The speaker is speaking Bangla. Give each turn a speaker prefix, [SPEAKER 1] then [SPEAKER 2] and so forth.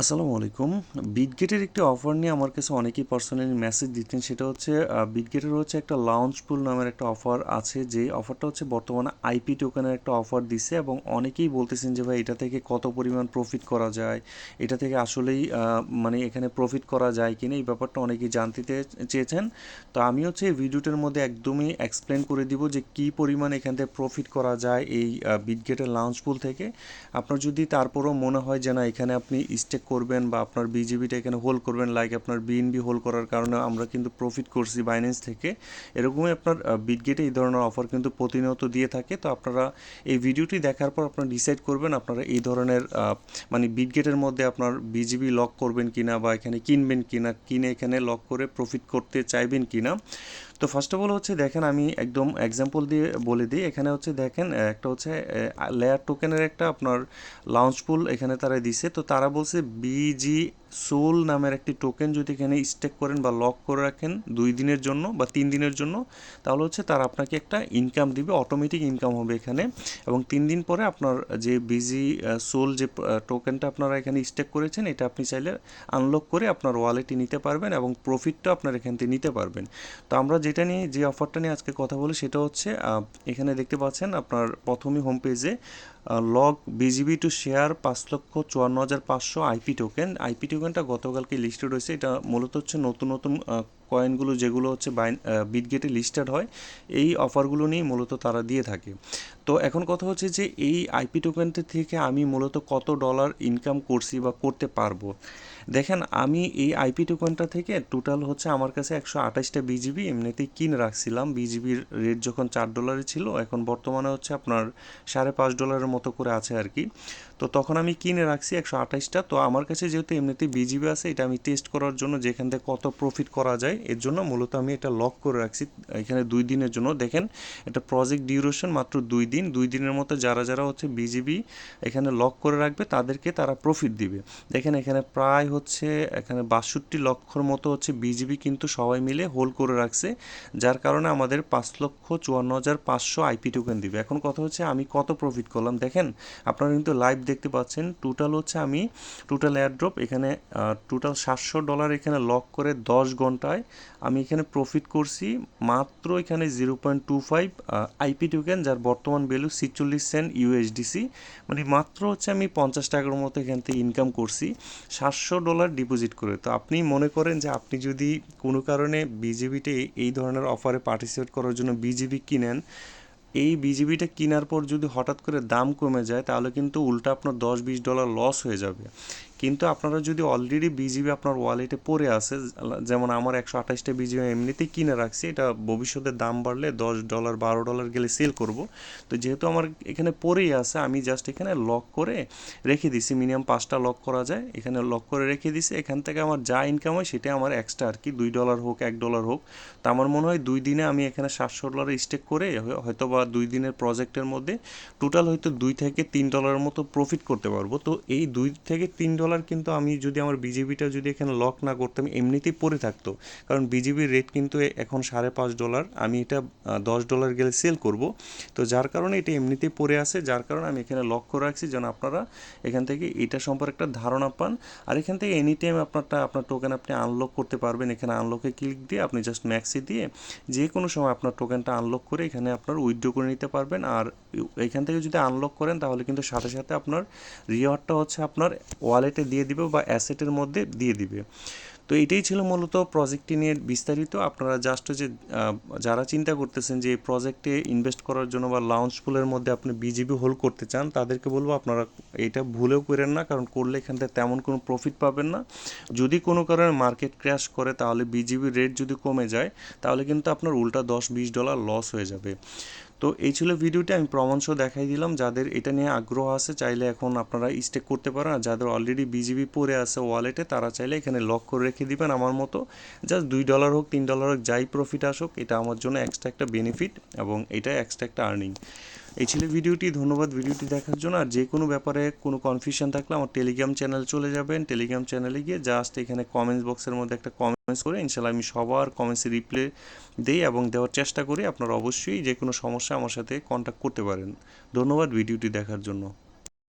[SPEAKER 1] আসসালামু আলাইকুম। বিটগেটের একটি অফার নিয়ে আমার কাছে অনেকেই পার্সোনালি মেসেজ দিতেন সেটা হচ্ছে বিটগেটের হচ্ছে একটা লাউঞ্জ পুল নামের একটা অফার আছে। যে অফারটা হচ্ছে বর্তমানে আইপি টোকেনের একটা অফার দিছে এবং অনেকেই বলতেছেন যে, ভাই, এটা থেকে কত পরিমাণ প্রফিট করা যায়? এটা থেকে আসলেই মানে এখানে প্রফিট করা যায় কিনা? এই ব্যাপারটা অনেকেই জানতে চেয়েছেন। তো আমি হচ্ছে এই ভিডিওটার মধ্যে একদমই এক্সপ্লেন করে দিব যে, কি পরিমাণ এখান থেকে প্রফিট করা যায় এই বিটগেটের লাউঞ্জ পুল থেকে। আপনার যদি তারপরও মনে হয় যে, না, এখানে আপনি স্টেক করবেন বা আপনার বিজিবিটা এখানে হোল্ড করবেন লাইক আপনার বিএনবি হোল্ড করার কারণে আমরা কিন্তু প্রফিট করছি বাইন্যান্স থেকে। এরকমই আপনার বিটগেটে এই ধরনের অফার কিন্তু প্রতিনিয়ত দিয়ে থাকে। তো আপনারা এই ভিডিওটি দেখার পর আপনারা ডিসাইড করবেন আপনারা এই ধরনের মানে বিটগেটের মধ্যে আপনার বিজিবি লক করবেন কিনা বা এখানে কিনবেন কিনা, কিনে এখানে লক করে প্রফিট করতে চাইবেন কিনা। তো ফার্স্ট অফ অল হচ্ছে দেখেন আমি একদম এক্সাম্পল দিয়ে বলে দিই। এখানে হচ্ছে দেখেন, একটা হচ্ছে লেয়ার টোকেনের একটা আপনার লঞ্চ পুল এখানে তারা দিছে। তো তারা বলছে বিজি সোল নামের একটি টোকেন যদি এখানে স্টেক করেন বা লক করে রাখেন দুই দিনের জন্য বা তিন দিনের জন্য, তাহলে হচ্ছে তার আপনাকে একটা ইনকাম দিবে অটোমেটিক ইনকাম হবে এখানে। এবং তিন দিন পরে আপনার যে বিজি সোল যে টোকেনটা আপনারা এখানে স্টেক করেছেন, এটা আপনি চাইলে আনলক করে আপনার ওয়ালেটে নিতে পারবেন এবং প্রফিটটা আপনার এখান থেকে নিতে পারবেন। তো আমরা যেটা নিয়ে, যে অফারটা নিয়ে আজকে কথা বলি, সেটা হচ্ছে এখানে দেখতে পাচ্ছেন আপনার প্রথমই হোম পেজে লগ বিজিবি টু শেয়ার পাঁচ লক্ষ চুয়ান্ন হাজার পাঁচশো আইপি টোকেন আইপি টোকেনটা গতকালকে লিস্টেড হয়েছে। এটা মূলত হচ্ছে নতুন নতুন কয়েনগুলো যেগুলো হচ্ছে বিটগেটে লিস্টেড হয়, এই অফারগুলো নিয়ে মূলত তারা দিয়ে থাকে। তো এখন কথা হচ্ছে যে এই আইপি টোকেনটা থেকে আমি মূলত কত ডলার ইনকাম করছি বা করতে পারব? দেখেন, আমি এই আইপি টোকেনটা থেকে টোটাল হচ্ছে আমার কাছে একশো আঠাশটা বিজিবি এমনিতেই কিনে রাখছিলাম। বিজিবির রেট যখন চার ডলারে ছিল, এখন বর্তমানে হচ্ছে আপনার সাড়ে পাঁচ ডলারের মতো করে আছে আর কি। তো তখন আমি কিনে রাখছি একশো আঠাশটা। তো আমার কাছে যেহেতু এমনিতেই বিজিবি আছে, এটা আমি টেস্ট করার জন্য যেখান থেকে কত প্রফিট করা যায়, এর জন্য মূলত আমি এটা লক করে রাখছি। এখানে দুই দিনের জন্য। দেখেন, এটা প্রজেক্ট ডিউরেশন মাত্র দুই দিন। দুই দিনের মতো যারা যারা হচ্ছে বিজিবি এখানে লক করে রাখবে, তাদেরকে তারা প্রফিট দিবে। দেখেন, এখানে প্রায় হচ্ছে, এখানে বাষট্টি লক্ষর মতো হচ্ছে বিজিবি কিন্তু সবাই মিলে হোল্ড করে রাখছে, যার কারণে আমাদের পাঁচ লক্ষ চুয়ান্ন হাজার পাঁচশো আইপি টোকেন দিবে। এখন কথা হচ্ছে আমি কত প্রফিট করলাম। দেখেন, আপনারা কিন্তু লাইভ দেখতে পাচ্ছেন টোটাল হচ্ছে আমি টোটাল এয়ারড্রপ এখানে টোটাল সাতশো ডলার এখানে লক করে দশ ঘন্টায় আমি এখানে প্রফিট করছি, মাত্র এখানে zero point two five IP token যার বর্তমান ভ্যালু ছিচল্লিশ সেন্ট ইউএসডিসি মানে মাত্র হচ্ছে আমি পঞ্চাশ টাকার মতো এখান থেকে ইনকাম করছি, সাতশো ডলার ডিপোজিট করে। তো আপনি মনে করেন যে আপনি যদি কোনো কারণে বিজেপিতে এই ধরনের অফারে পার্টিসিপেট করার জন্য বিজেপি কিনেন এই বিজিবিটা কেনার পর যদি হঠাৎ করে দাম কমে যায়, তাহলে কিন্তু উল্টা আপনার দশ বিশ ডলার লস হয়ে যাবে। কিন্তু আপনারা যদি অলরেডি বিজিবি আপনার ওয়ালেটে পড়ে আছে, যেমন আমার একশো আঠাশটা বিজিবি এমনিতেই কিনে রাখছি, এটা ভবিষ্যতে দাম বাড়লে দশ ডলার বারো ডলার গেলে সেল করব। তো যেহেতু আমার এখানে পড়েই আছে, আমি জাস্ট এখানে লক করে রেখে দিছি মিনিমাম পাঁচটা লক করা যায়, এখানে লক করে রেখে দিছি, এখান থেকে আমার যা ইনকাম হয় সেটা আমার এক্সট্রা আর কি, দুই ডলার হোক, এক ডলার হোক। তো আমার মনে হয় দুই দিনে আমি এখানে সাতশো ডলার স্টেক করে হয়- হয়তো বা দুই দিনের প্রজেক্টের মধ্যে টোটাল হয়তো দুই থেকে তিন ডলারের মতো প্রফিট করতে পারব। তো এই দুই থেকে তিন ডলার কিন্তু আমি যদি আমার বিজেপিটা যদি এখানে লক না করতাম এমনিতেই পড়ে থাকতো। কারণ বিজেপির রেট কিন্তু এখন সাড়ে পাঁচ ডলার আমি এটা দশ ডলার গেলে সেল করব। তো যার কারণে এটা এমনিতেই পড়ে আছে, যার কারণে আমি এখানে লক করে রাখছি যেন আপনারা এখান থেকে এটা সম্পর্কে একটা ধারণা পান। আর এখান থেকে এনি টাইম আপনারটা, আপনার টোকেন আপনি আনলক করতে পারবেন, এখানে আনলকে ক্লিক দিয়ে আপনি জাস্ট ম্যাক্সি দিয়ে যে কোনো সময় আপনার টোকেনটা আনলক করে এখানে আপনার উইথড্র করে নিতে পারবেন। আর এখান থেকে যদি আনলক করেন, তাহলে কিন্তু সাথে সাথে আপনার রিওয়ার্ডটা হচ্ছে আপনার ওয়ালেটে দিয়ে দিবে বা অ্যাসেটের মধ্যে দিয়ে দিবে। তো এটাই ছিল মূলত প্রজেক্টটি নিয়ে বিস্তারিত। আপনারা জাস্ট যে যারা চিন্তা করতেছেন যে এই প্রজেক্টে ইনভেস্ট করার জন্য বা লাউঞ্জ পুলের মধ্যে আপনি বিজিবি হোল্ড করতে চান, তাদেরকে বলব আপনারা এটা ভুলেও করেন না, কারণ করলে এখান থেকে তেমন কোনো প্রফিট পাবেন না। যদি কোনো কারণে মার্কেট ক্র্যাশ করে, তাহলে বিজিবির রেট যদি কমে যায়, তাহলে কিন্তু আপনার উল্টা দশ বিশ ডলার লস হয়ে যাবে। তো এই ছিল ভিডিওটি, আমি প্রমাণসহ দেখাই দিলাম। যাদের এটা নিয়ে আগ্রহ আছে, চাইলে এখন আপনারা স্টেক করতে পারেন। আর যাদের অলরেডি বিজিবি পরে আছে ওয়ালেটে তারা চাইলে এখানে লক করে রেখে দিবেন আমার মতো। জাস্ট দুই ডলার হোক, তিন ডলার হোক, যাই প্রফিট আসুক, এটা আমার জন্য এক্সট্রা একটা বেনিফিট এবং এটা এক্সট্রা একটা আর্নিং এই ছিল ভিডিওটি, ধন্যবাদ ভিডিওটি দেখার জন্য। আর যে কোনো ব্যাপারে কোনো কনফিউশন থাকলে আমার টেলিগ্রাম চ্যানেল চলে যাবেন। টেলিগ্রাম চ্যানেলে গিয়ে জাস্ট এখানে কমেন্টস বক্সের মধ্যে একটা কমেন্টস করে ইনশাল্লাহ আমি সবার কমেন্টসে রিপ্লে দিই এবং দেওয়ার চেষ্টা করি। আপনারা অবশ্যই যে কোনো সমস্যা আমার সাথে কন্ট্যাক্ট করতে পারেন। ধন্যবাদ ভিডিওটি দেখার জন্য।